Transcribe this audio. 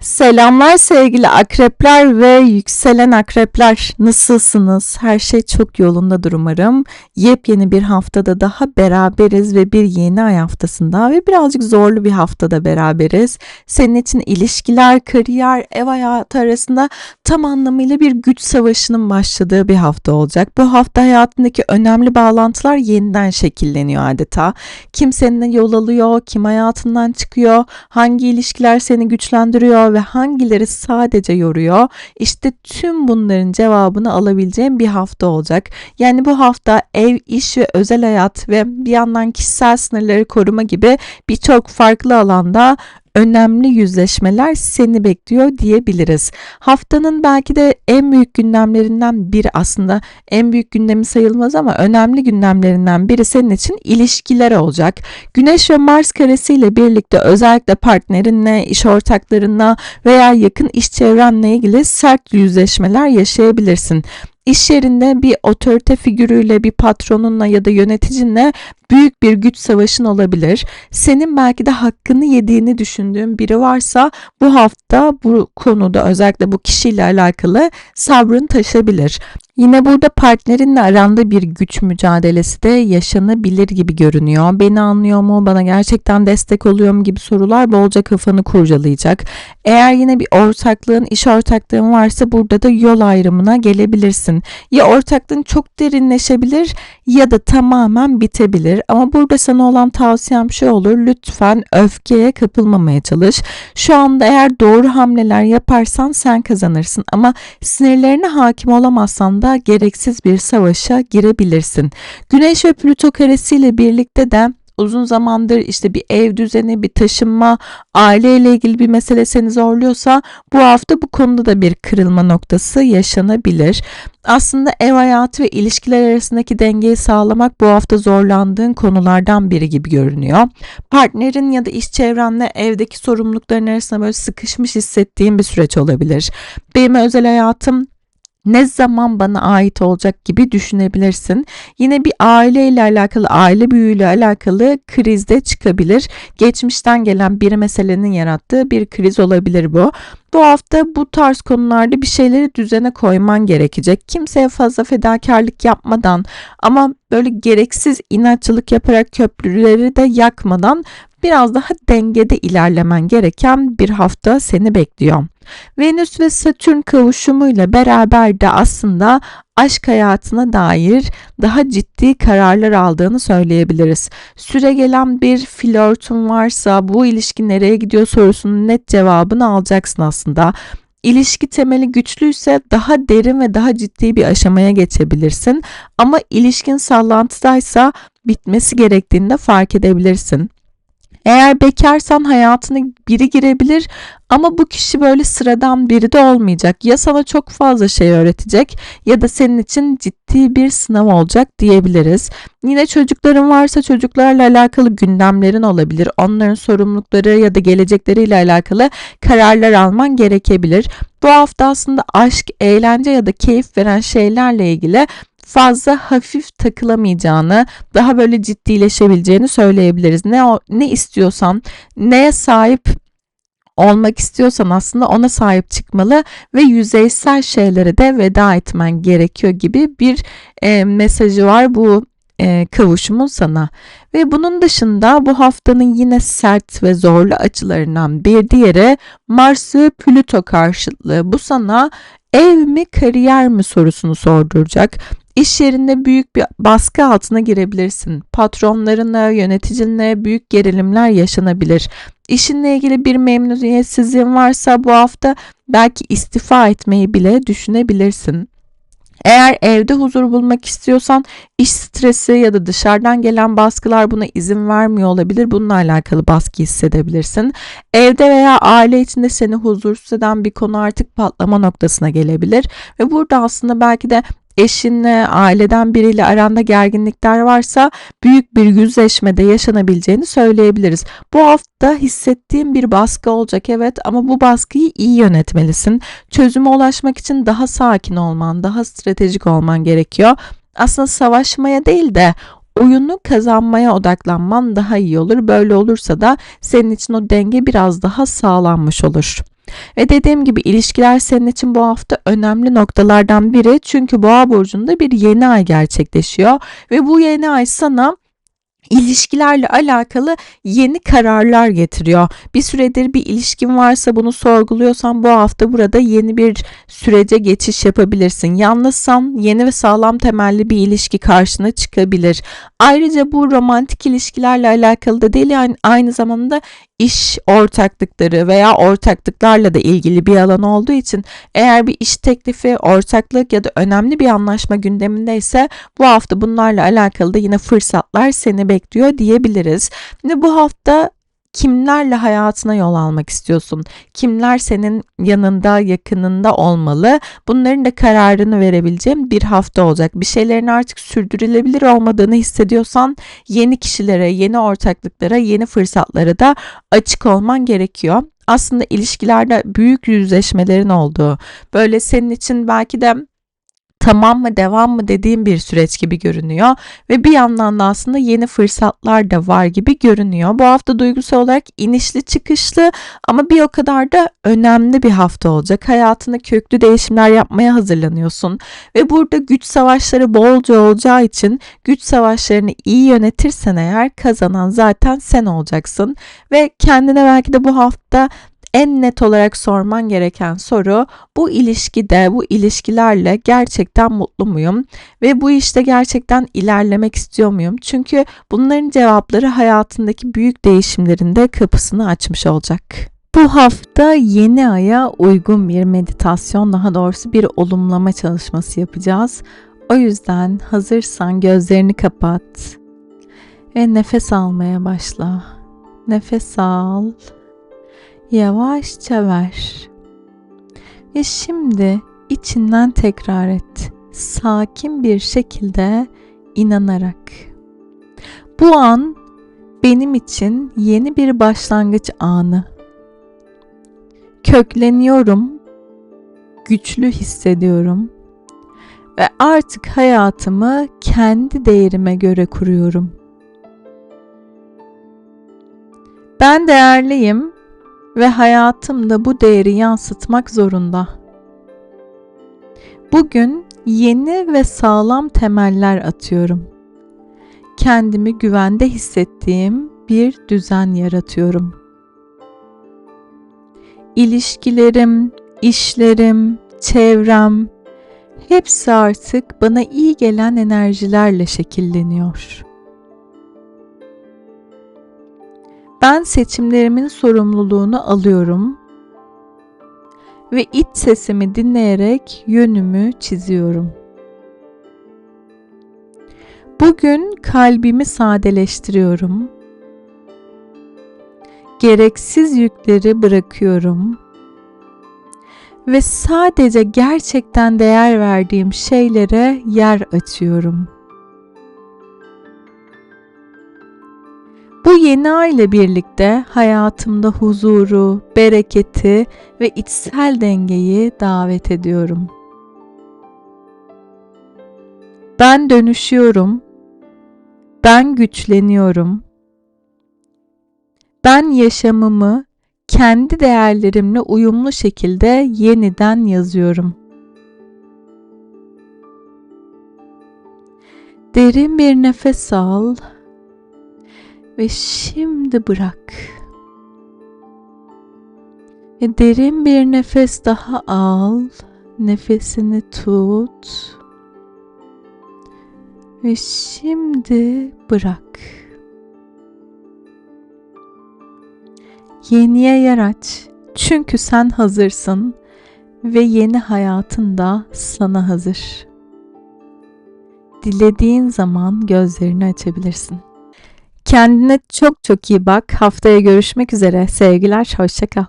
Selamlar sevgili akrepler ve yükselen akrepler. Nasılsınız? Her şey çok yolundadır umarım. Yepyeni bir haftada daha beraberiz ve bir yeni ay haftasında ve birazcık zorlu bir haftada beraberiz. Senin için ilişkiler, kariyer, ev hayatı arasında tam anlamıyla bir güç savaşının başladığı bir hafta olacak. Bu hafta hayatındaki önemli bağlantılar yeniden şekilleniyor adeta. Kim seninle yol alıyor, kim hayatından çıkıyor, hangi ilişkiler seni güçlendiriyor ve hangileri sadece yoruyor? İşte tüm bunların cevabını alabileceğim bir hafta olacak. Yani bu hafta ev, iş ve özel hayat ve bir yandan kişisel sınırları koruma gibi birçok farklı alanda önemli yüzleşmeler seni bekliyor diyebiliriz. Haftanın belki de en büyük gündemlerinden biri aslında en büyük gündemi sayılmaz ama önemli gündemlerinden biri senin için ilişkiler olacak. Güneş ve Mars karesiyle birlikte özellikle partnerinle, iş ortaklarınla veya yakın iş çevrenle ilgili sert yüzleşmeler yaşayabilirsin. İş yerinde bir otorite figürüyle, bir patronunla ya da yöneticinle büyük bir güç savaşın olabilir. Senin belki de hakkını yediğini düşündüğün biri varsa bu hafta bu konuda özellikle bu kişiyle alakalı sabrın taşabilir. Yine burada partnerinle aranda bir güç mücadelesi de yaşanabilir gibi görünüyor. Beni anlıyor mu, bana gerçekten destek oluyor mu gibi sorular bolca kafanı kurcalayacak. Eğer yine bir ortaklığın, iş ortaklığın varsa burada da yol ayrımına gelebilirsin. Ya ortaklığın çok derinleşebilir ya da tamamen bitebilir. Ama burada sana olan tavsiyem şu olur. Lütfen öfkeye kapılmamaya çalış. Şu anda eğer doğru hamleler yaparsan sen kazanırsın ama sinirlerine hakim olamazsan da gereksiz bir savaşa girebilirsin. Güneş ve Plüto karesiyle birlikte de uzun zamandır işte bir ev düzeni, bir taşınma, aileyle ilgili bir mesele seni zorluyorsa bu hafta bu konuda da bir kırılma noktası yaşanabilir. Aslında ev hayatı ve ilişkiler arasındaki dengeyi sağlamak bu hafta zorlandığın konulardan biri gibi görünüyor. Partnerin ya da iş çevrenle evdeki sorumlulukların arasında böyle sıkışmış hissettiğin bir süreç olabilir. Benim özel hayatım ne zaman bana ait olacak gibi düşünebilirsin. Yine bir aile ile alakalı, aile büyüğüyle alakalı krizde çıkabilir. Geçmişten gelen bir meselenin yarattığı bir kriz olabilir bu. Bu hafta bu tarz konularda bir şeyleri düzene koyman gerekecek. Kimseye fazla fedakarlık yapmadan ama böyle gereksiz inatçılık yaparak köprüleri de yakmadan biraz daha dengede ilerlemen gereken bir hafta seni bekliyor. Venüs ve Satürn kavuşumuyla beraber de aslında aşk hayatına dair daha ciddi kararlar aldığını söyleyebiliriz. Süre gelen bir flörtün varsa bu ilişki nereye gidiyor sorusunun net cevabını alacaksın aslında. İlişki temeli güçlüyse daha derin ve daha ciddi bir aşamaya geçebilirsin. Ama ilişkin sallantıdaysa bitmesi gerektiğini de fark edebilirsin. Eğer bekarsan hayatına biri girebilir ama bu kişi böyle sıradan biri de olmayacak. Ya sana çok fazla şey öğretecek ya da senin için ciddi bir sınav olacak diyebiliriz. Yine çocukların varsa çocuklarla alakalı gündemlerin olabilir. Onların sorumlulukları ya da gelecekleriyle alakalı kararlar alman gerekebilir. Bu hafta aslında aşk, eğlence ya da keyif veren şeylerle ilgili fazla hafif takılamayacağını, daha böyle ciddileşebileceğini söyleyebiliriz. Ne ne istiyorsan, neye sahip olmak istiyorsan aslında ona sahip çıkmalı ve yüzeysel şeylere de veda etmen gerekiyor gibi bir e, mesajı var bu e, kavuşumun sana. Ve bunun dışında bu haftanın yine sert ve zorlu açılarından bir diğeri Mars ve Plüto karşıtlığı. Bu sana ev mi kariyer mi sorusunu sorduracak. İş yerinde büyük bir baskı altına girebilirsin. Patronlarınla, yöneticinle büyük gerilimler yaşanabilir. İşinle ilgili bir memnuniyetsizliğin varsa bu hafta belki istifa etmeyi bile düşünebilirsin. Eğer evde huzur bulmak istiyorsan iş stresi ya da dışarıdan gelen baskılar buna izin vermiyor olabilir. Bununla alakalı baskı hissedebilirsin. Evde veya aile içinde seni huzursuz eden bir konu artık patlama noktasına gelebilir. Ve burada aslında belki de eşinle, aileden biriyle aranda gerginlikler varsa büyük bir yüzleşmede yaşanabileceğini söyleyebiliriz. Bu hafta hissettiğim bir baskı olacak evet ama bu baskıyı iyi yönetmelisin. Çözüme ulaşmak için daha sakin olman, daha stratejik olman gerekiyor. Aslında savaşmaya değil de oyunu kazanmaya odaklanman daha iyi olur. Böyle olursa da senin için o denge biraz daha sağlanmış olur. Ve dediğim gibi ilişkiler senin için bu hafta önemli noktalardan biri. Çünkü Boğa burcunda bir yeni ay gerçekleşiyor ve bu yeni ay sana ilişkilerle alakalı yeni kararlar getiriyor. Bir süredir bir ilişkin varsa bunu sorguluyorsan bu hafta burada yeni bir sürece geçiş yapabilirsin. Yalnızsan yeni ve sağlam temelli bir ilişki karşına çıkabilir. Ayrıca bu romantik ilişkilerle alakalı da değil yani aynı zamanda iş ortaklıkları veya ortaklıklarla da ilgili bir alan olduğu için eğer bir iş teklifi, ortaklık ya da önemli bir anlaşma gündemindeyse bu hafta bunlarla alakalı da yine fırsatlar seni bekliyor diyebiliriz. Ve bu hafta kimlerle hayatına yol almak istiyorsun? Kimler senin yanında, yakınında olmalı? Bunların da kararını verebileceğim bir hafta olacak. Bir şeylerin artık sürdürülebilir olmadığını hissediyorsan yeni kişilere, yeni ortaklıklara, yeni fırsatlara da açık olman gerekiyor. Aslında ilişkilerde büyük yüzleşmelerin olduğu, böyle senin için belki de tamam mı devam mı dediğim bir süreç gibi görünüyor ve bir yandan da aslında yeni fırsatlar da var gibi görünüyor. Bu hafta duygusal olarak inişli çıkışlı ama bir o kadar da önemli bir hafta olacak. Hayatında köklü değişimler yapmaya hazırlanıyorsun ve burada güç savaşları bolca olacağı için güç savaşlarını iyi yönetirsen eğer kazanan zaten sen olacaksın ve kendine belki de bu hafta en net olarak sorman gereken soru bu ilişkide, bu ilişkilerle gerçekten mutlu muyum? Ve bu işte gerçekten ilerlemek istiyor muyum? Çünkü bunların cevapları hayatındaki büyük değişimlerin de kapısını açmış olacak. Bu hafta yeni aya uygun bir meditasyon, daha doğrusu bir olumlama çalışması yapacağız. O yüzden hazırsan gözlerini kapat ve nefes almaya başla. Nefes al yavaşça ver. Ve şimdi içinden tekrar et. Sakin bir şekilde inanarak. Bu an benim için yeni bir başlangıç anı. Kökleniyorum. Güçlü hissediyorum ve artık hayatımı kendi değerime göre kuruyorum. Ben değerliyim ve hayatımda bu değeri yansıtmak zorunda. Bugün yeni ve sağlam temeller atıyorum. Kendimi güvende hissettiğim bir düzen yaratıyorum. İlişkilerim, işlerim, çevrem hepsi artık bana iyi gelen enerjilerle şekilleniyor. Ben seçimlerimin sorumluluğunu alıyorum ve iç sesimi dinleyerek yönümü çiziyorum. Bugün kalbimi sadeleştiriyorum. Gereksiz yükleri bırakıyorum ve sadece gerçekten değer verdiğim şeylere yer açıyorum.'' Bu yeni ay ile birlikte hayatımda huzuru, bereketi ve içsel dengeyi davet ediyorum. Ben dönüşüyorum. Ben güçleniyorum. Ben yaşamımı kendi değerlerimle uyumlu şekilde yeniden yazıyorum. Derin bir nefes al ve şimdi bırak. Ve derin bir nefes daha al. Nefesini tut. Ve şimdi bırak. Yeniye yer aç. Çünkü sen hazırsın ve yeni hayatın da sana hazır. Dilediğin zaman gözlerini açabilirsin. Kendine çok çok iyi bak. Haftaya görüşmek üzere. Sevgiler, hoşçakal.